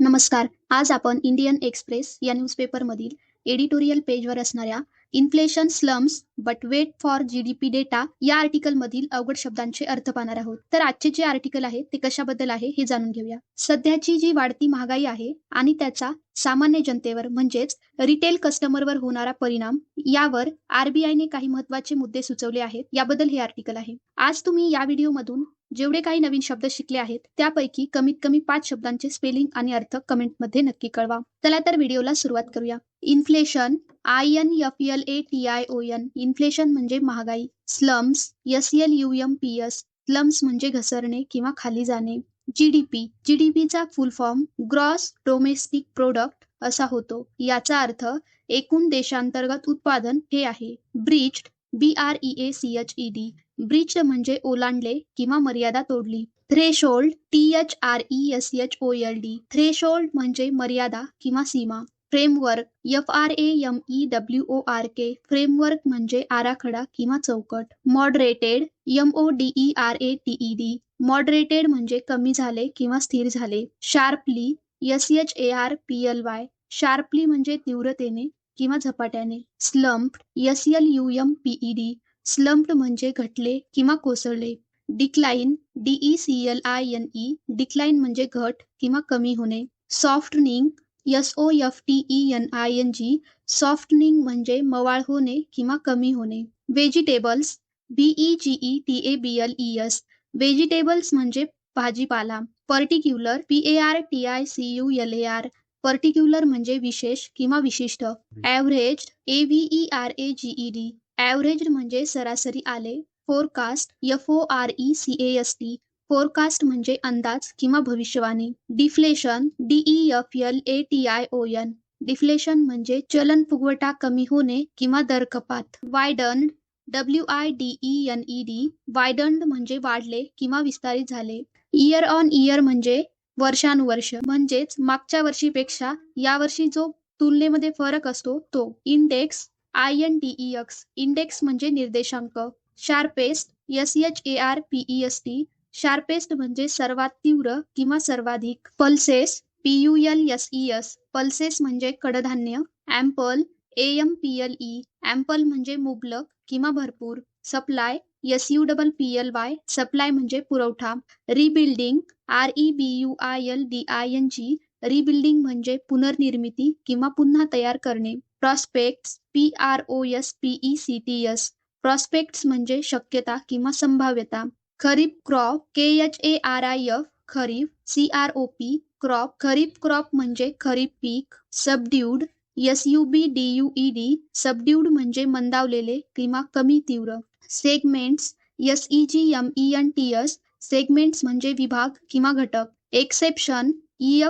नमस्कार आज आपण इंडियन एक्सप्रेस या न्यूजपेपरमधील एडिटोरियल पेजवर असणाऱ्या inflation slums but wait for GDP data या आर्टिकलमधील अवघड शब्दांचे अर्थ पाहणार आहोत. तर आजचे जे आर्टिकल आहे ते कशाबद्दल आहे हे जाणून घेऊया. सध्याची जी वाढती महागाई आहे आणि त्याचा सामान्य जनतेवर म्हणजेच रिटेल कस्टमरवर होणारा परिणाम यावर आरबीआयने काही महत्त्वाचे मुद्दे सुचवले आहेत याबद्दल हे आर्टिकल आहे. आज तुम्ही या व्हिडिओमधून जेवढे काही नवीन शब्द शिकले आहेत त्यापैकी कमीत कमी पाच शब्दांचे स्पेलिंग आणि अर्थ कमेंटमध्ये नक्की कळवा. चला तर व्हिडिओला सुरुवात करूया. Inflation I N F L A T I O N inflation म्हणजे महागाई. Slums S L U M P S slums म्हणजे घसरणे किंवा खाली जाणे. GDP जीडीपीचा full form gross domestic product असा होतो. याचा अर्थ एकूण देशांतर्गत उत्पादन हे आहे. Bridged B R E A C H E D bridge म्हणजे ओलांडले किंवा मर्यादा तोडली. Threshold T H R E S H O L D threshold म्हणजे मर्यादा किंवा सीमा. Framework F R A M E W O R K framework म्हणजे आराखडा किंवा चौकट. Moderated M O D E R A T E D moderated म्हणजे कमी झाले किंवा स्थिर झाले. Sharply S H A R P L Y sharply म्हणजे तीव्रतेने किंवा झपाट्याने. Slump S L U M P E D slumped म्हणजे घटले किंवा कोसळले. Decline D E C L I N E decline म्हणजे घट किंवा कमी होणे. Softening S O F T E N I N G softening म्हणजे मवाळ होणे किंवा कमी होणे. Vegetables V E G E T A B L E S vegetables म्हणजे भाजीपाला. Particular P A R T I C U L A R particular म्हणजे विशेष किंवा विशिष्ट. Average A V E R A G E D average म्हणजे सरासरी आले. Forecast F O R E C A S T forecast म्हणजे अंदाज किंवा भविष्यवाणी. Deflation D E F L A T I O N deflation म्हणजे चलन फुगवटा कमी होणे किंवा दर कपात. Widen W I D E N E D widened म्हणजे वाढले किंवा विस्तारित झाले. इयर ऑन इयर म्हणजे वर्षानुवर्ष. म्हणजेच मागच्या वर्षीपेक्षा यावर्षी जो तुलनेमध्ये फरक असतो तो. Index I N D X index म्हणजे निर्देशांक. Sharpest S H A R P E S T sharpest म्हणजे सर्वात तीव्र किंवा सर्वाधिक. Pulses P U L S E S pulses म्हणजे कडधान्य. Ample A M P L E ample म्हणजे मुबलक किंवा भरपूर. Supply S U double P L Y supply म्हणजे पुरवठा. Rebuilding R E B U I L D I N G rebuilding म्हणजे पुनर्निर्मिती किंवा पुन्हा तयार करणे. Prospects P R O S P E C T S prospects म्हणजे शक्यता किंवा संभाव्यता. Kharif crop K H A R I F kharif. C R O P crop. Kharif crop म्हणजे खरीप पीक subdued S U B D U E D subdued म्हणजे मंदावलेले किंवा कमी तीव्र. Segments S E G M E N T S segments म्हणजे विभाग किंवा घटक. एक्सेप्शन ई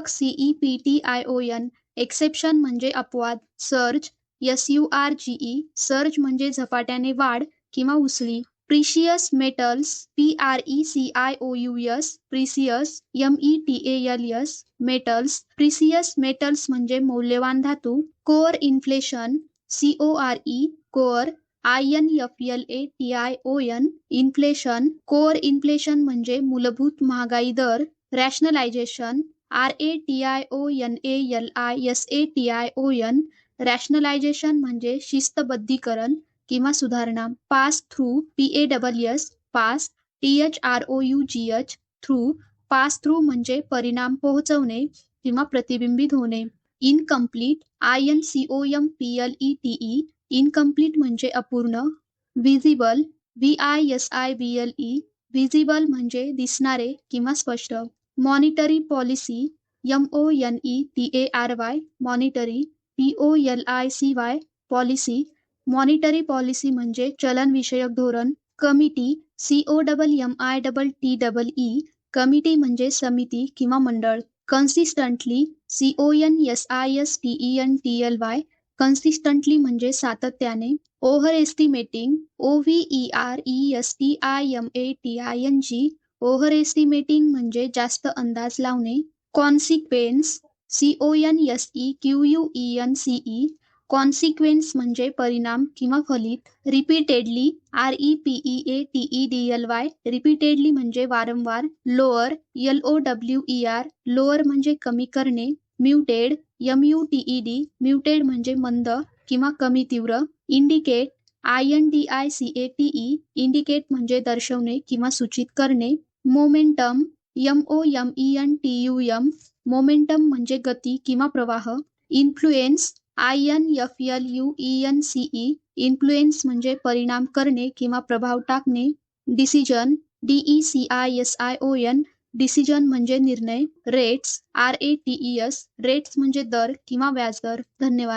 एक्सेप्शन म्हणजे अपवाद surge S U R G E surge म्हणजे झपाट्याने वाढ किंवा उसळी. Precious metals P R E C I O U S precious M E T L S metals precious metals म्हणजे मौल्यवान धातू core inflation C O R E core I N F L A T I O N inflation core inflation म्हणजे मूलभूत महागाई दर rationalisation R A T I O N A L I S A T I O N rationalisation म्हणजे शिस्तबद्धीकरण किंवा सुधारणा. Pass through P A double S pass T H R O U G H through pass through म्हणजे परिणाम पोहोचवणे किंवा प्रतिबिंबित होणे. Incomplete I N C O M P L E T E incomplete म्हणजे अपूर्ण. Visible V I S I B L E visible म्हणजे दिसणारे किंवा स्पष्ट. Monetary policy M O N E T A R Y monetary P O L I C Y policy monetary policy म्हणजे चलनविषयक धोरण committee C O double M I double T double E committee म्हणजे समिती किंवा मंडळ. Consistently C O N S I S T E N T L Y consistently म्हणजे सातत्याने. Overestimating O V E R E S T I M A T I N G overestimating म्हणजे जास्त अंदाज लावणे. Consequence C O N S E Q U E N C E consequence म्हणजे परिणाम किंवा फलित. Repeatedly R E P E A T E D L Y repeatedly म्हणजे वारंवार. Lower L O W E R lower म्हणजे कमी करणे. Muted M U T E D muted म्हणजे मंद किंवा कमी तीव्र. Indicate I N D I C A T E indicate म्हणजे दर्शवणे किंवा सूचित करणे. Momentum M O M E N T U M momentum म्हणजे गती किंवा प्रवाह influence I N F L U E N C E influence म्हणजे परिणाम करणे किंवा प्रभाव टाकणे decision D E C I S I O N decision म्हणजे निर्णय rates R A T E S rates म्हणजे दर किंवा व्याजदर. धन्यवाद.